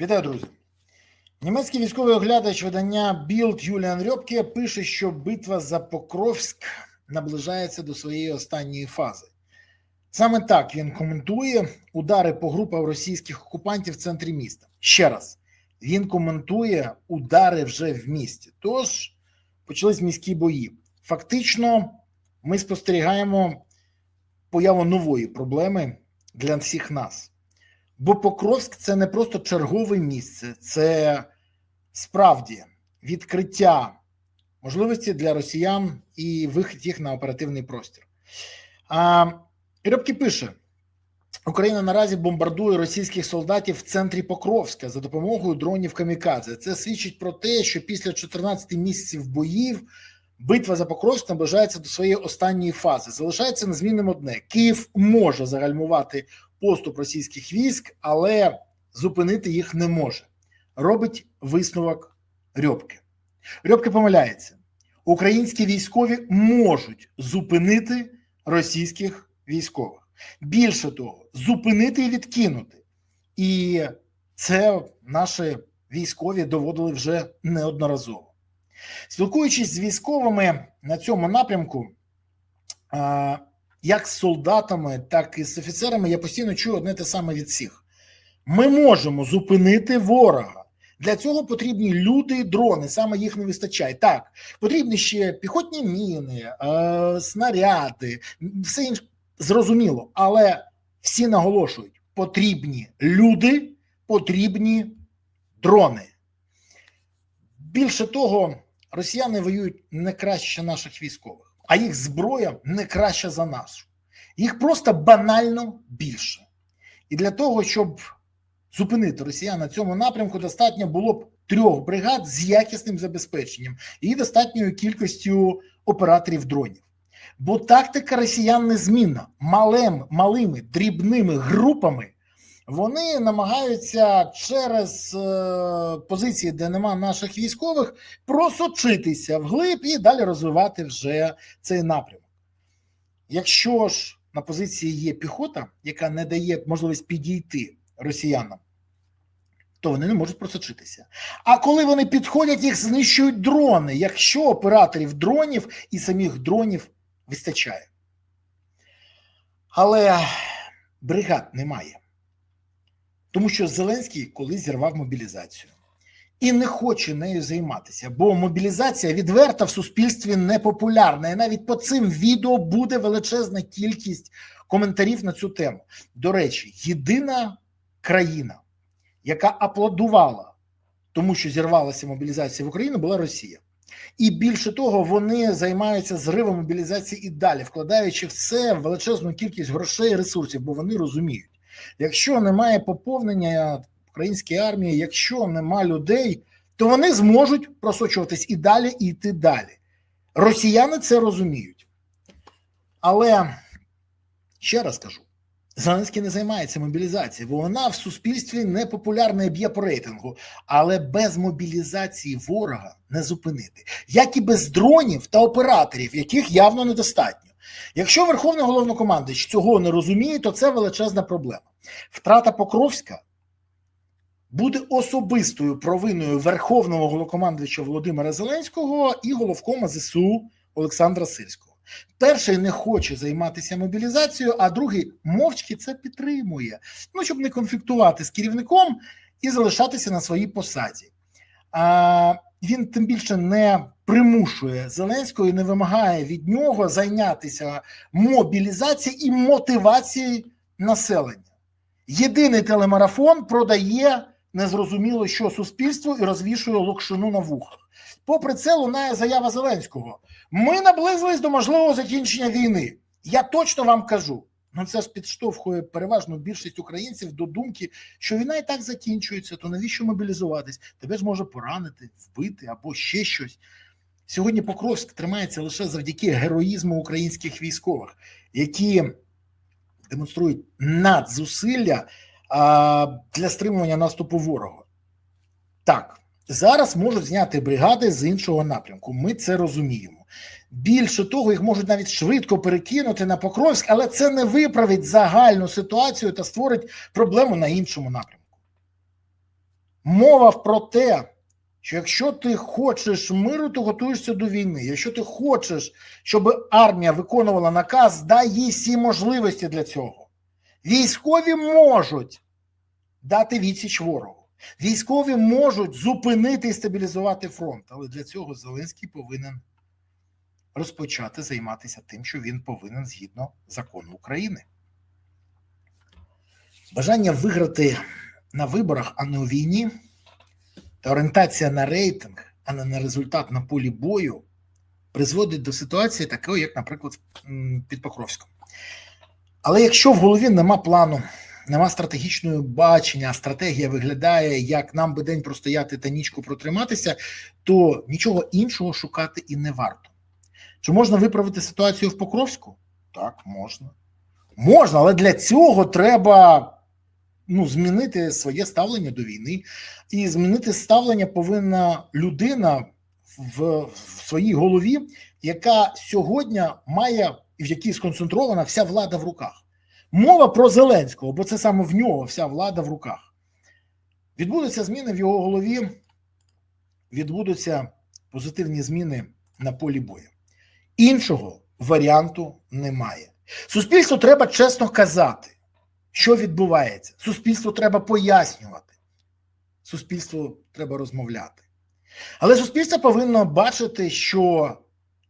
Вітаю, друзі. Німецький військовий оглядач видання Білд Юліан Рьопке пише, що битва за Покровськ наближається до своєї останньої фази. Саме так він коментує удари по групах російських окупантів в центрі міста. Ще раз, він коментує удари вже в місті. Тож почались міські бої. Фактично, ми спостерігаємо появу нової проблеми для всіх нас. Бо Покровськ це не просто чергове місце, це справді відкриття можливості для росіян і вихід їх на оперативний простір. А, пише: Україна наразі бомбардує російських солдатів в центрі Покровська за допомогою дронів Камікадзе. Це свідчить про те, що після 14 місяців боїв битва за Покровськ наближається до своєї останньої фази. Залишається незмінним одне: Київ може загальмувати поступ російських військ, але зупинити їх не може. Робить висновок Рьобки. Рьобки помиляється. Українські військові можуть зупинити російських військових. Більше того, зупинити і відкинути. І це наші військові доводили вже неодноразово. Спілкуючись з військовими на цьому напрямку, як з солдатами, так і з офіцерами, я постійно чую одне те саме від всіх: ми можемо зупинити ворога. Для цього потрібні люди і дрони, саме їх не вистачає. Так, потрібні ще піхотні міни, е, снаряди, все інше зрозуміло, але всі наголошують: потрібні люди, потрібні дрони. Більше того, росіяни воюють не краще наших військових, а їх зброя не краща за нашу. Їх просто банально більше. І для того, щоб зупинити росіян на цьому напрямку, достатньо було б трьох бригад з якісним забезпеченням і достатньою кількістю операторів дронів. Бо тактика росіян незмінна. Малим, малими дрібними групами вони намагаються через е, позиції, де нема наших військових, просочитися вглиб і далі розвивати вже цей напрямок. Якщо ж на позиції є піхота, яка не дає можливість підійти росіянам, то вони не можуть просочитися. А коли вони підходять, їх знищують дрони, якщо операторів дронів і самих дронів вистачає. Але бригад немає. Тому що Зеленський колись зірвав мобілізацію і не хоче нею займатися, бо мобілізація відверта в суспільстві непопулярна. І навіть по цим відео буде величезна кількість коментарів на цю тему. До речі, єдина країна, яка аплодувала тому, що зірвалася мобілізація в Україну, була Росія. І більше того, вони займаються зривом мобілізації і далі, вкладаючи в це величезну кількість грошей і ресурсів, бо вони розуміють. Якщо немає поповнення української армії, якщо нема людей, то вони зможуть просочуватись і далі, і йти далі. Росіяни це розуміють. Але ще раз кажу: Зеленський не займається мобілізацією, бо вона в суспільстві непопулярна і б'є по рейтингу, але без мобілізації ворога не зупинити, як і без дронів та операторів, яких явно недостатньо. Якщо Верховний головнокомандуючий цього не розуміє, то це величезна проблема. Втрата Покровська буде особистою провиною Верховного головнокомандуюча Володимира Зеленського і головкома ЗСУ Олександра Сирського. Перший не хоче займатися мобілізацією, а другий мовчки це підтримує. Ну щоб не конфліктувати з керівником і залишатися на своїй посаді. А він тим більше не примушує Зеленського і не вимагає від нього зайнятися мобілізацією і мотивацією населення. Єдиний телемарафон продає незрозуміло, що суспільство і розвішує локшину на вухах. Попри це, лунає заява Зеленського: ми наблизились до можливого закінчення війни. Я точно вам кажу. Ну це ж підштовхує переважну більшість українців до думки, що війна і так закінчується, то навіщо мобілізуватись? Тебе ж може поранити, вбити або ще щось. Сьогодні Покровськ тримається лише завдяки героїзму українських військових, які демонструють надзусилля для стримування наступу ворога. Так, зараз можуть зняти бригади з іншого напрямку. Ми це розуміємо. Більше того, їх можуть навіть швидко перекинути на Покровськ, але це не виправить загальну ситуацію та створить проблему на іншому напрямку. мова про те, що якщо ти хочеш миру, то готуєшся до війни. Якщо ти хочеш, щоб армія виконувала наказ, дай їй всі можливості для цього. Військові можуть дати відсіч ворогу. Військові можуть зупинити і стабілізувати фронт, але для цього Зеленський повинен розпочати займатися тим, що він повинен згідно закону України. Бажання виграти на виборах, а не у війні, та орієнтація на рейтинг, а не на результат на полі бою, призводить до ситуації такої, як, наприклад, під Покровськом. Але якщо в голові нема плану, нема стратегічного бачення, стратегія виглядає, як нам би день простояти та нічку протриматися, то нічого іншого шукати і не варто. Чи можна виправити ситуацію в Покровську? Так, можна. Можна, але для цього треба ну, змінити своє ставлення до війни. І змінити ставлення повинна людина в, в своїй голові, яка сьогодні має, і в якій сконцентрована вся влада в руках. Мова про Зеленського, бо це саме в нього вся влада в руках. Відбудуться зміни в його голові, відбудуться позитивні зміни на полі бою. Іншого варіанту немає. Суспільству треба чесно казати, що відбувається. Суспільству треба пояснювати. Суспільству треба розмовляти. Але суспільство повинно бачити, що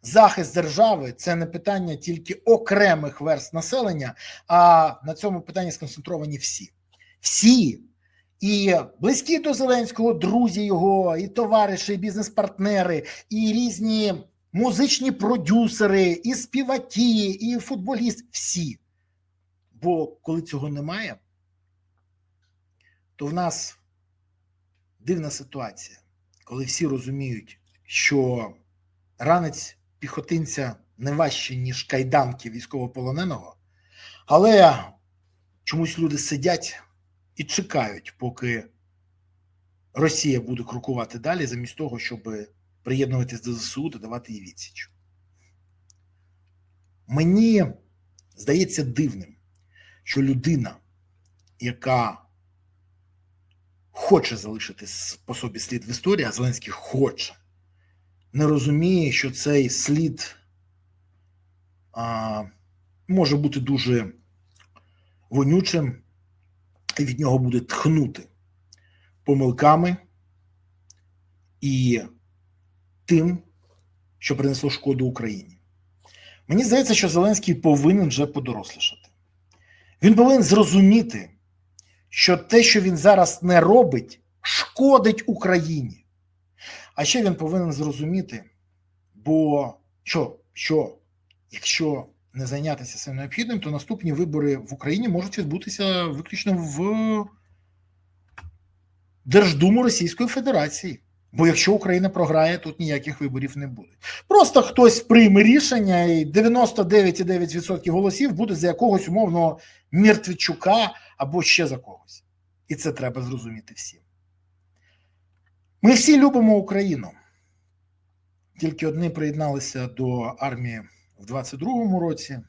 захист держави це не питання тільки окремих верст населення, а на цьому питанні сконцентровані всі. Всі. І близькі до Зеленського, друзі його, і товариші, і бізнес-партнери, і різні музичні продюсери, і співаки, і футболісти всі. Бо коли цього немає, то в нас дивна ситуація, коли всі розуміють, що ранець піхотинця не важче, ніж кайданки військовополоненого, але чомусь люди сидять і чекають, поки Росія буде крокувати далі, замість того, щоб приєднуватись до ЗСУ та давати їй відсіч. Мені здається дивним, що людина, яка хоче залишити по собі слід в історії, а Зеленський хоче, не розуміє, що цей слід а, може бути дуже вонючим, і від нього буде тхнути помилками і тим, що принесло шкоду Україні. Мені здається, що Зеленський повинен вже подорослішати. Він повинен зрозуміти, що те, що він зараз не робить, шкодить Україні. А ще він повинен зрозуміти, бо що, що якщо не зайнятися цим необхідним, то наступні вибори в Україні можуть відбутися виключно в Держдуму Російської Федерації. Бо якщо Україна програє, тут ніяких виборів не буде. Просто хтось прийме рішення, і 99,9% голосів буде за якогось умовного Мертвічука або ще за когось. І це треба зрозуміти всім. Ми всі любимо Україну. Тільки одні приєдналися до армії в 22-му році,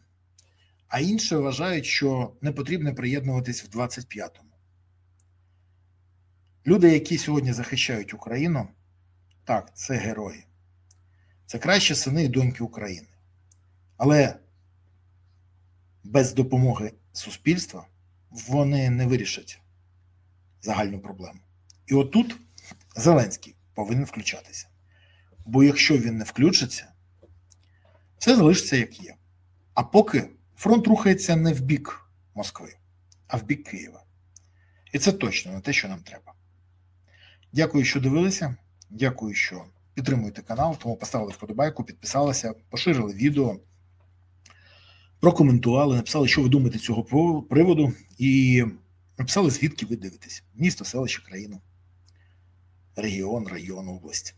а інші вважають, що не потрібно приєднуватись в 25-му. Люди, які сьогодні захищають Україну, так, це герої. Це кращі сини і доньки України. Але без допомоги суспільства вони не вирішать загальну проблему. І отут Зеленський повинен включатися. Бо якщо він не включиться, все залишиться як є. А поки фронт рухається не в бік Москви, а в бік Києва. І це точно не те, що нам треба. Дякую, що дивилися. Дякую, що підтримуєте канал. Тому поставили вподобайку, підписалися, поширили відео, прокоментували, написали, що ви думаєте з цього приводу, і написали, звідки ви дивитесь: місто, селище, країну, регіон, район, область.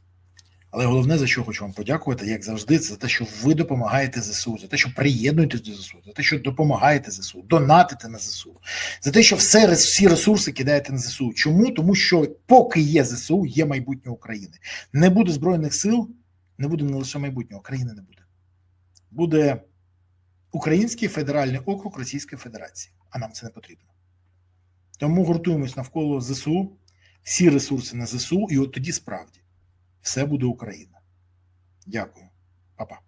Але головне, за що хочу вам подякувати, як завжди, це за те, що ви допомагаєте ЗСУ, за те, що приєднуєтесь до ЗСУ, за те, що допомагаєте ЗСУ, донатите на ЗСУ, за те, що все всі ресурси кидаєте на ЗСУ. Чому? Тому що поки є ЗСУ, є майбутнє України. Не буде збройних сил, не буде не лише майбутнього, країни не буде. Буде Український федеральний округ Російської Федерації, а нам це не потрібно. Тому гуртуємось навколо ЗСУ, всі ресурси на ЗСУ, і от тоді справді все буде Україна. Дякую, Па-па.